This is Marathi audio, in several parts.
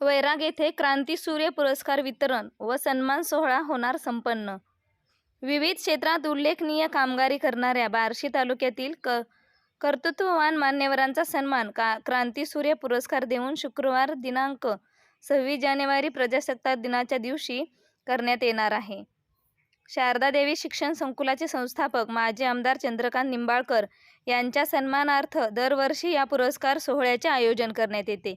वैराग येथे क्रांतीसूर्य पुरस्कार वितरण व सन्मान सोहळा होणार संपन्न. विविध क्षेत्रात उल्लेखनीय कामगिरी करणाऱ्या बार्शी तालुक्यातील क कर्तृत्ववान मान्यवरांचा सन्मान का क्रांतीसूर्य पुरस्कार देऊन शुक्रवार दिनांक सव्वीस जानेवारी प्रजासत्ताक दिनाच्या दिवशी करण्यात येणार आहे. शारदा देवी शिक्षण संकुलाचे संस्थापक माजी आमदार चंद्रकांत निंबाळकर यांच्या सन्मानार्थ दरवर्षी या पुरस्कार सोहळ्याचे आयोजन करण्यात येते.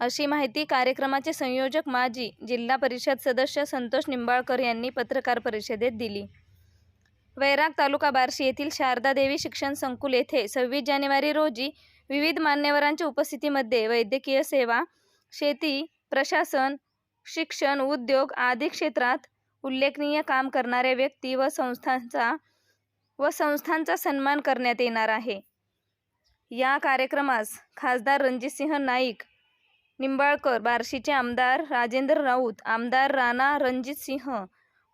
अशी माहिती कार्यक्रमाचे संयोजक माजी जिल्हा परिषद सदस्य संतोष निंबाळकर यांनी पत्रकार परिषदेत दिली. वैराग तालुका बार्शी येथील शारदा देवी शिक्षण संकुल येथे सव्वीस जानेवारी रोजी विविध मान्यवरांच्या उपस्थितीमध्ये वैद्यकीय सेवा शेती प्रशासन शिक्षण उद्योग आदी क्षेत्रात उल्लेखनीय काम करणाऱ्या व्यक्ती व संस्थांचा व संस्थांचा सन्मान करण्यात येणार आहे. या कार्यक्रमास खासदार रणजितसिंह नाईक निंबाळकर बार्शीचे आमदार राजेंद्र राऊत आमदार राणा रणजितसिंह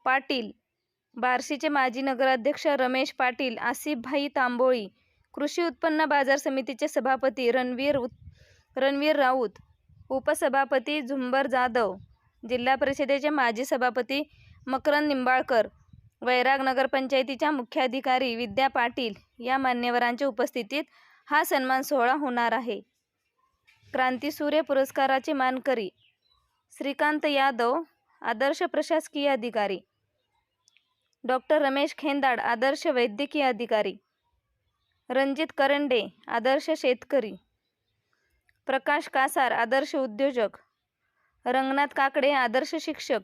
पाटील बार्शीचे माजी नगराध्यक्ष रमेश पाटील आसिफभाई तांबोळी कृषी उत्पन्न बाजार समितीचे सभापती रणवीर उत रणवीर राऊत उपसभापती झुंबर जाधव जिल्हा परिषदेचे माजी सभापती मकरंद निंबाळकर वैराग नगरपंचायतीच्या मुख्याधिकारी विद्या पाटील या मान्यवरांच्या उपस्थितीत हा सन्मान सोहळा होणार आहे. क्रांतीसूर्य पुरस्काराचे मानकरी श्रीकांत यादव आदर्श प्रशासकीय अधिकारी. डॉक्टर रमेश खेंदाड आदर्श वैद्यकीय अधिकारी. रणजित करंडे आदर्श शेतकरी. प्रकाश कासार आदर्श उद्योजक. रंगनाथ काकडे आदर्श शिक्षक.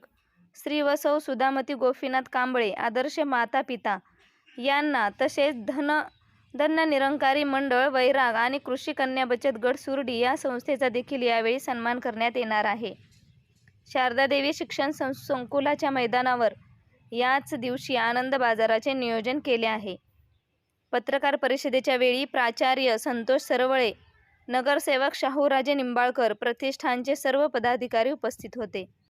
श्री व सौ सुधामती गोपीनाथ कांबळे आदर्श माता पिता यांना तसेच धन धन्य निरंकारी मंडळ वैराग आणि कृषी कन्या बचत गट सुरडी या संस्थेचा देखील यावेळी सन्मान करण्यात येणार आहे. शारदादेवी शिक्षण सं संकुलाच्या मैदानावर याच दिवशी आनंद बाजाराचे नियोजन केले आहे. पत्रकार परिषदेच्या वेळी प्राचार्य संतोष सरवळे नगरसेवक शाहूराजे निंबाळकर प्रतिष्ठानचे सर्व पदाधिकारी उपस्थित होते.